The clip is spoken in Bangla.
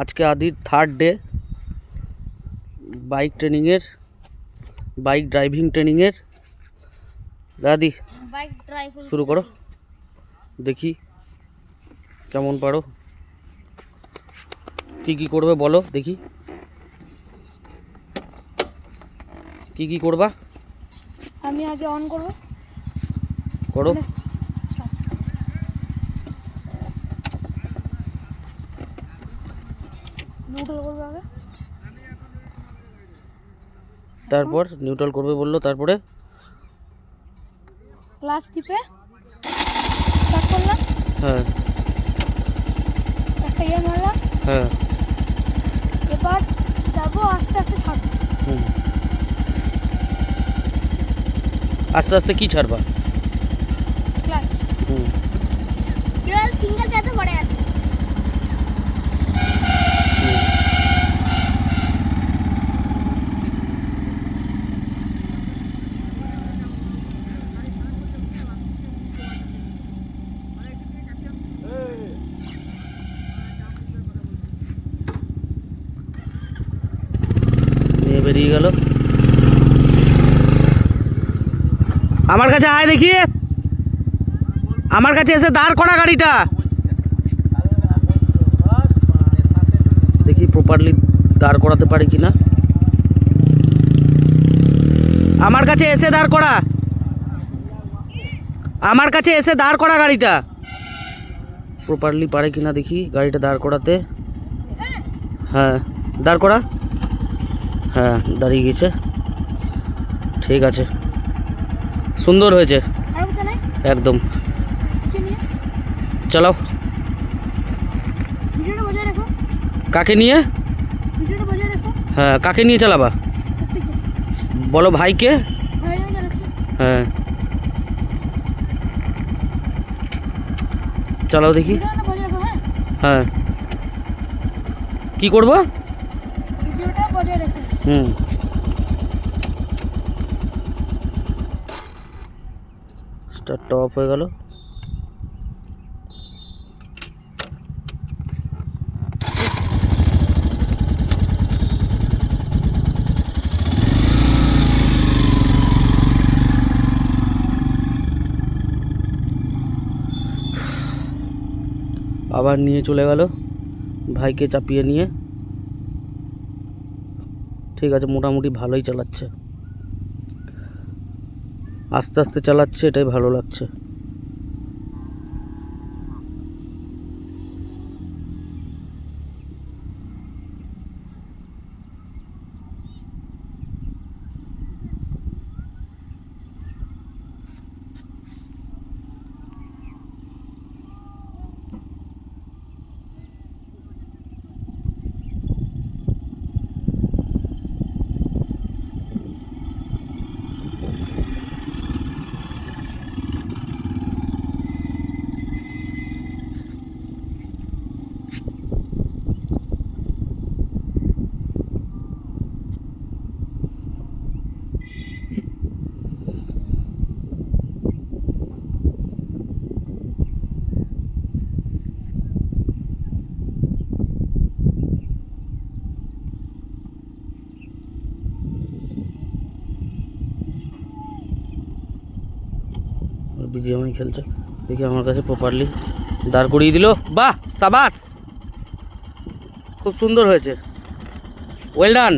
আজকে আদির থার্ড ডে বাইক ট্রেনিংয়ের বাইক ড্রাইভিং ট্রেনিংয়ের দাদি বাইক ড্রাইভ শুরু করো। দেখি কেমন পারো। কি কি করবে বলো দেখি। কি কি করবা? আমি আগে অন করব। করো। নিউট্রাল করব আগে? তারপর নিউট্রাল করবে বলল তারপরে? ক্লাস টিপে? স্টার্ট করলাম? হ্যাঁ। একটা ইয়ে মারলাম? হ্যাঁ। এবার যাব আস্তে আস্তে ছাড়বো হুম। আস্তে আস্তে কি ছাড়বা? ক্লাচ হুম। সিঙ্গেল যাতে পড়ে আছে। বেরিয়ে গেল। আমার কাছে আয় দেখি আমার কাছে এসে দাঁড় করা গাড়িটা দেখি প্রপারলি দাঁড় করাতে পারি কি না আমার কাছে এসে দাঁড় করা। আমার কাছে এসে দাঁড় করা গাড়িটা। প্রপারলি পারে কি না দেখি গাড়িটা দাঁড় করাতে। হ্যাঁ দাঁড় করা। হ্যাঁ দাঁড়িয়ে গেছে। ঠিক আছে। সুন্দর হয়েছে। একদম। রেখো। কাকে নিয়ে? হ্যাঁ কাকে নিয়ে চালাবা? বলো ভাইকে। হ্যাঁ। চালাও দেখি। হ্যাঁ। কি করব? হুম। স্টারটা অফ হয়ে গেল। আবার নিয়ে চলে গেল, ভাইকে চাপিয়ে নিয়ে। ঠিক আছে, মোটামুটি ভালোই চালাচ্ছে। আস্তে আস্তে চালাচ্ছে, এটাই ভালো লাগছে। বিজিএমআই খেলছে। দেখি আমার কাছে প্রপারলি দাঁড় করিয়ে দিল। বাহ, সাবাস! খুব সুন্দর হয়েছে। Well done